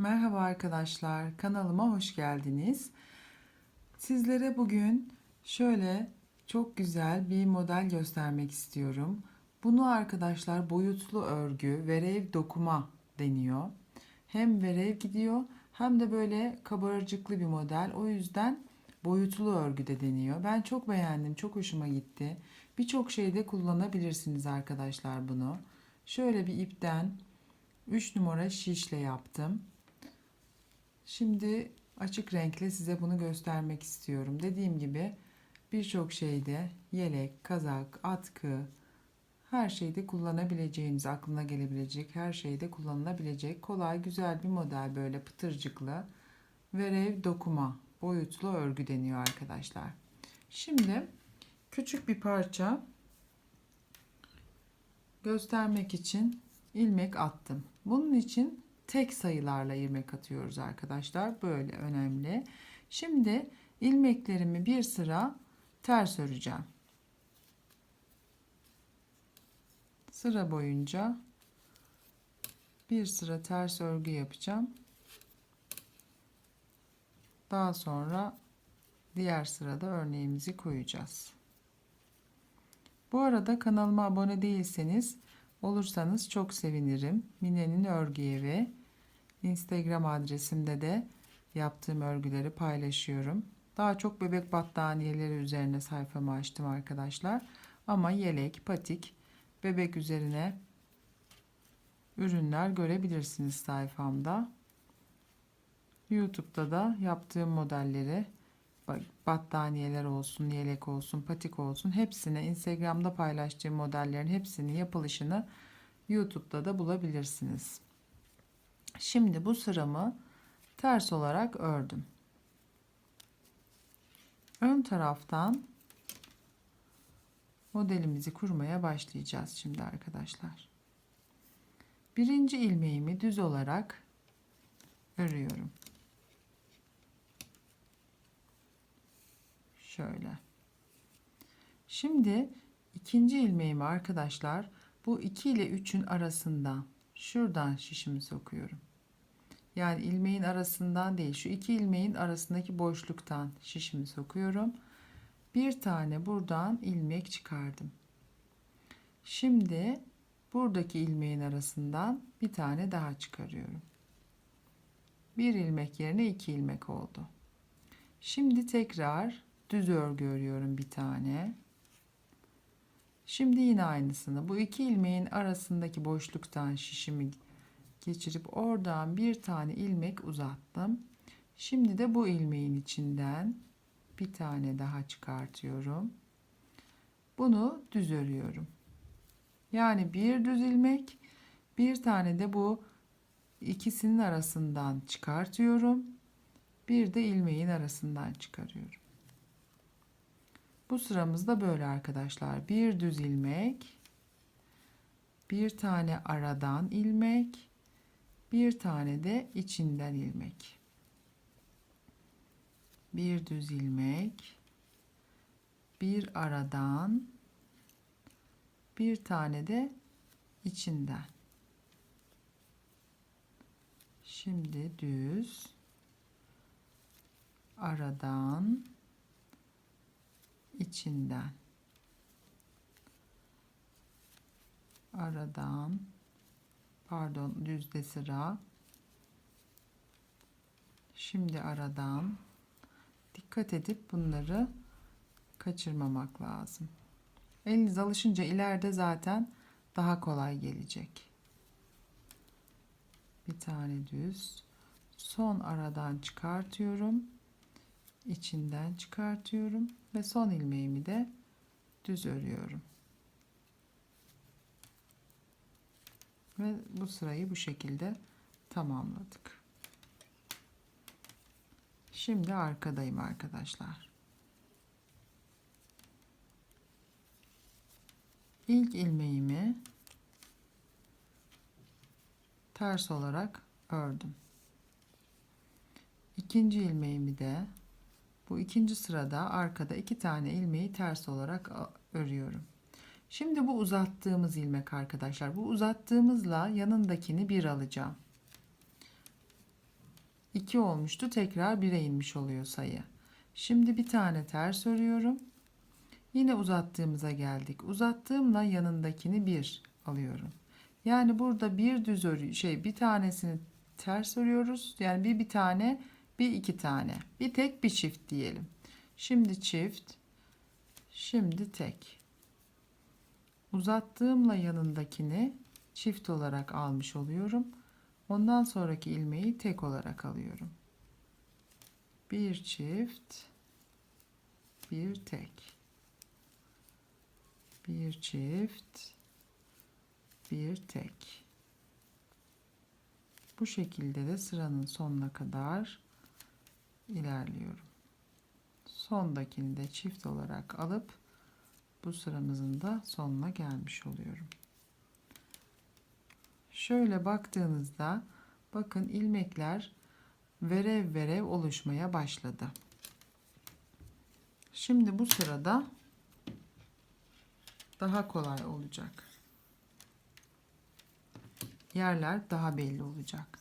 Merhaba arkadaşlar, kanalıma hoş geldiniz. Sizlere bugün şöyle çok güzel bir model göstermek istiyorum. Bunu arkadaşlar boyutlu örgü, verev dokuma deniyor. Hem verev gidiyor hem de böyle kabarcıklı bir model. O yüzden boyutlu örgü de deniyor. Ben çok beğendim, çok hoşuma gitti. Birçok şeyde kullanabilirsiniz arkadaşlar bunu. Şöyle bir ipten 3 numara şişle yaptım. Şimdi açık renkle size bunu göstermek istiyorum. Dediğim gibi birçok şeyde yelek, kazak, atkı her şeyde kullanabileceğiniz, aklına gelebilecek her şeyde kullanılabilecek kolay güzel bir model böyle pıtırcıklı verev dokuma boyutlu örgü deniyor arkadaşlar. Şimdi küçük bir parça göstermek için ilmek attım. Bunun için tek sayılarla ilmek atıyoruz arkadaşlar. Böyle önemli. Şimdi ilmeklerimi bir sıra ters öreceğim. Sıra boyunca bir sıra ters örgü yapacağım. Daha sonra diğer sırada örneğimizi koyacağız. Bu arada kanalıma abone değilseniz olursanız çok sevinirim. Mine'nin örgü evi Instagram adresimde de yaptığım örgüleri paylaşıyorum. Daha çok bebek battaniyeleri üzerine sayfamı açtım arkadaşlar. Ama yelek, patik, bebek üzerine ürünler görebilirsiniz sayfamda. YouTube'da da yaptığım modelleri battaniyeler olsun, yelek olsun, patik olsun hepsini Instagram'da paylaştığım modellerin hepsini yapılışını YouTube'da da bulabilirsiniz. Şimdi bu sıramı ters olarak ördüm. Ön taraftan modelimizi kurmaya başlayacağız şimdi arkadaşlar. Birinci ilmeğimi düz olarak örüyorum. Şöyle. Şimdi ikinci ilmeğimi arkadaşlar bu 2 ile 3'ün arasında şuradan şişimi sokuyorum. Yani ilmeğin arasından değil şu iki ilmeğin arasındaki boşluktan şişimi sokuyorum. Bir tane buradan ilmek çıkardım. Şimdi buradaki ilmeğin arasından bir tane daha çıkarıyorum. Bir ilmek yerine iki ilmek oldu. Şimdi tekrar düz örgü örüyorum bir tane. Şimdi yine aynısını bu iki ilmeğin arasındaki boşluktan şişimi geçirip oradan bir tane ilmek uzattım. Şimdi de bu ilmeğin içinden bir tane daha çıkartıyorum. Bunu düz örüyorum. Yani bir düz ilmek, bir tane de bu ikisinin arasından çıkartıyorum. Bir de ilmeğin arasından çıkarıyorum. Bu sıramızda böyle arkadaşlar. Bir düz ilmek, bir tane aradan ilmek, bir tane de içinden ilmek. Bir düz ilmek, bir aradan, bir tane de içinden. Şimdi düz, aradan, içinden. Aradan pardon düzde sıra. Şimdi aradan dikkat edip bunları kaçırmamak lazım. Eliniz alışınca ileride zaten daha kolay gelecek. Bir tane düz. Son aradan çıkartıyorum. İçinden çıkartıyorum ve son ilmeğimi de düz örüyorum. Ve bu sırayı bu şekilde tamamladık. Şimdi arkadayım arkadaşlar. İlk ilmeğimi ters olarak ördüm. İkinci ilmeğimi de bu ikinci sırada arkada iki tane ilmeği ters olarak örüyorum. Şimdi bu uzattığımız ilmek arkadaşlar. Bu uzattığımızla yanındakini bir alacağım. 2 olmuştu. Tekrar 1'e inmiş oluyor sayı. Şimdi bir tane ters örüyorum. Yine uzattığımıza geldik. Uzattığımla yanındakini 1 alıyorum. Yani burada bir düz örü şey bir tanesini ters örüyoruz. Yani bir bir tane, bir iki tane. Bir tek bir çift diyelim. Şimdi çift, şimdi tek. Uzattığımla yanındakini çift olarak almış oluyorum. Ondan sonraki ilmeği tek olarak alıyorum. Bir çift, bir tek. Bir çift, bir tek. Bu şekilde de sıranın sonuna kadar ilerliyorum. Sondakini de çift olarak alıp bu sıramızın da sonuna gelmiş oluyorum. Şöyle baktığınızda bakın ilmekler verev verev oluşmaya başladı. Şimdi bu sırada daha kolay olacak. Yerler daha belli olacak.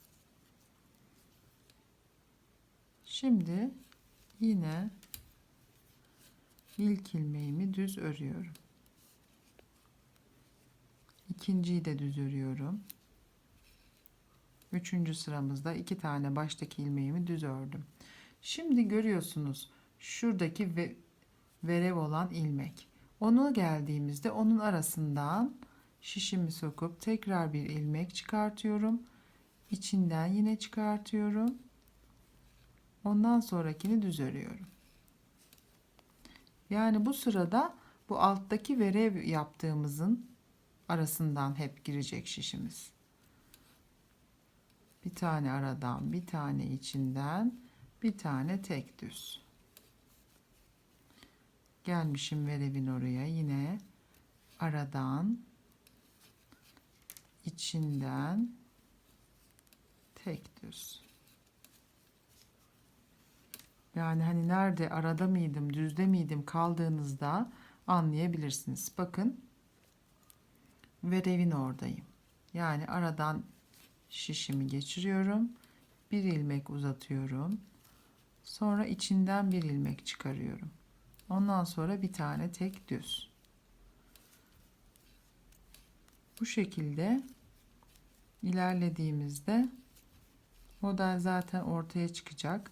Şimdi yine ilk ilmeğimi düz örüyorum. İkinciyi de düz örüyorum. Üçüncü sıramızda iki tane baştaki ilmeğimi düz ördüm. Şimdi görüyorsunuz şuradaki ve verev olan ilmek. Onu geldiğimizde onun arasından şişimi sokup tekrar bir ilmek çıkartıyorum. İçinden yine çıkartıyorum. Ondan sonrakini düz örüyorum. Yani bu sırada bu alttaki verev yaptığımızın arasından hep girecek şişimiz. Bir tane aradan, bir tane içinden, bir tane tek düz. Gelmişim verevin oraya yine aradan, içinden tek düz. Yani hani nerede arada mıydım, düzde miydim kaldığınızda anlayabilirsiniz. Bakın verevin oradayım. Yani aradan şişimi geçiriyorum. Bir ilmek uzatıyorum. Sonra içinden bir ilmek çıkarıyorum. Ondan sonra bir tane tek düz. Bu şekilde ilerlediğimizde model zaten ortaya çıkacak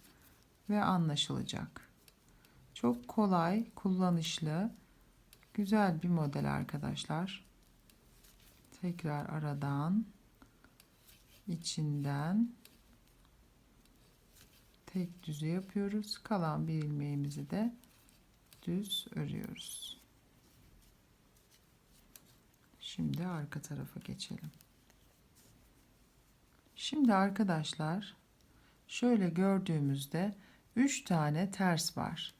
ve anlaşılacak. Çok kolay, kullanışlı, güzel bir model arkadaşlar. Tekrar aradan içinden tek düzü yapıyoruz. Kalan bir ilmeğimizi de düz örüyoruz. Şimdi arka tarafa geçelim. Şimdi arkadaşlar şöyle gördüğümüzde 3 tane ters var.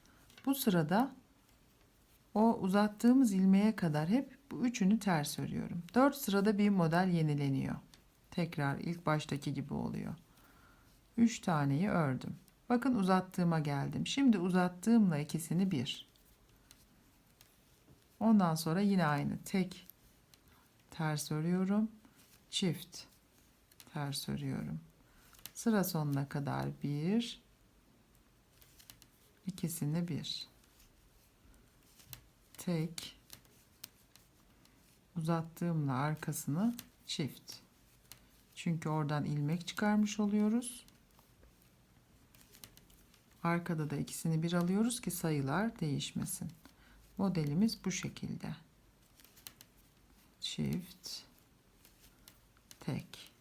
Bu sırada o uzattığımız ilmeğe kadar hep bu üçünü ters örüyorum. 4 sırada bir model yenileniyor. Tekrar ilk baştaki gibi oluyor. 3 taneyi ördüm. Bakın uzattığıma geldim. Şimdi uzattığımla ikisini bir. Ondan sonra yine aynı tek ters örüyorum. Çift ters örüyorum. Sıra sonuna kadar bir ikisini bir. Tek uzattığımla arkasını çift. Çünkü oradan ilmek çıkarmış oluyoruz. Arkada da ikisini bir alıyoruz ki sayılar değişmesin. Modelimiz bu şekilde. Çift. Tek.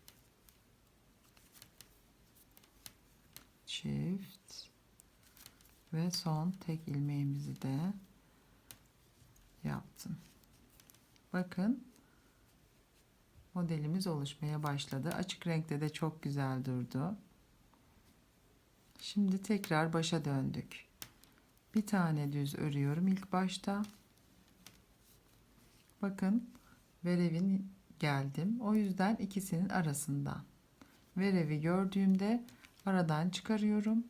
Çift ve son tek ilmeğimizi de yaptım. Bakın modelimiz oluşmaya başladı. Açık renkte de çok güzel durdu. Şimdi tekrar başa döndük. Bir tane düz örüyorum ilk başta. Bakın verevin geldim. O yüzden ikisinin arasından. Verevi gördüğümde aradan çıkarıyorum.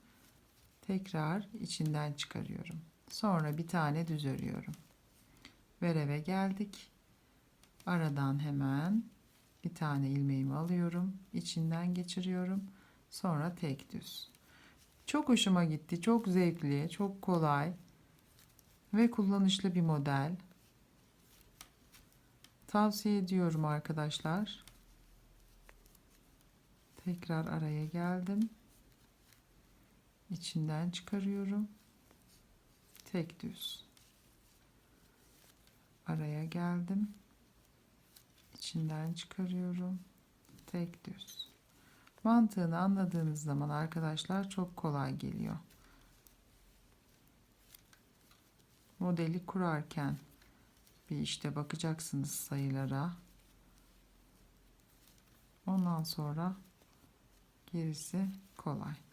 Tekrar içinden çıkarıyorum. Sonra bir tane düz örüyorum. Vereve geldik. Aradan hemen bir tane ilmeğimi alıyorum. içinden geçiriyorum. Sonra tek düz. Çok hoşuma gitti. Çok zevkli, çok kolay ve kullanışlı bir model. Tavsiye ediyorum arkadaşlar. Tekrar araya geldim. İçinden çıkarıyorum. Tek düz. Araya geldim. İçinden çıkarıyorum. Tek düz. Mantığını anladığınız zaman arkadaşlar çok kolay geliyor. Modeli kurarken bir işte bakacaksınız sayılara. Ondan sonra gerisi kolay.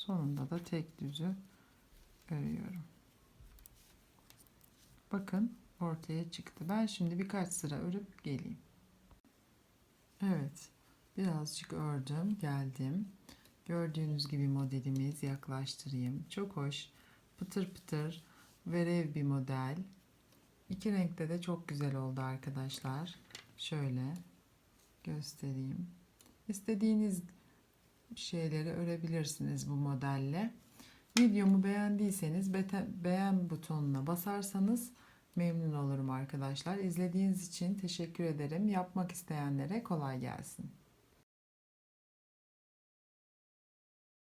Sonunda da tek düzü örüyorum. Bakın ortaya çıktı. Ben şimdi birkaç sıra örüp geleyim. Evet. Birazcık ördüm, geldim. Gördüğünüz gibi modelimiz yaklaştırayım. Çok hoş. Pıtır pıtır verev bir model. İki renkte de çok güzel oldu arkadaşlar. Şöyle göstereyim. İstediğiniz şeyleri örebilirsiniz bu modelle. Videomu beğendiyseniz beğen butonuna basarsanız memnun olurum arkadaşlar. İzlediğiniz için teşekkür ederim. Yapmak isteyenlere kolay gelsin.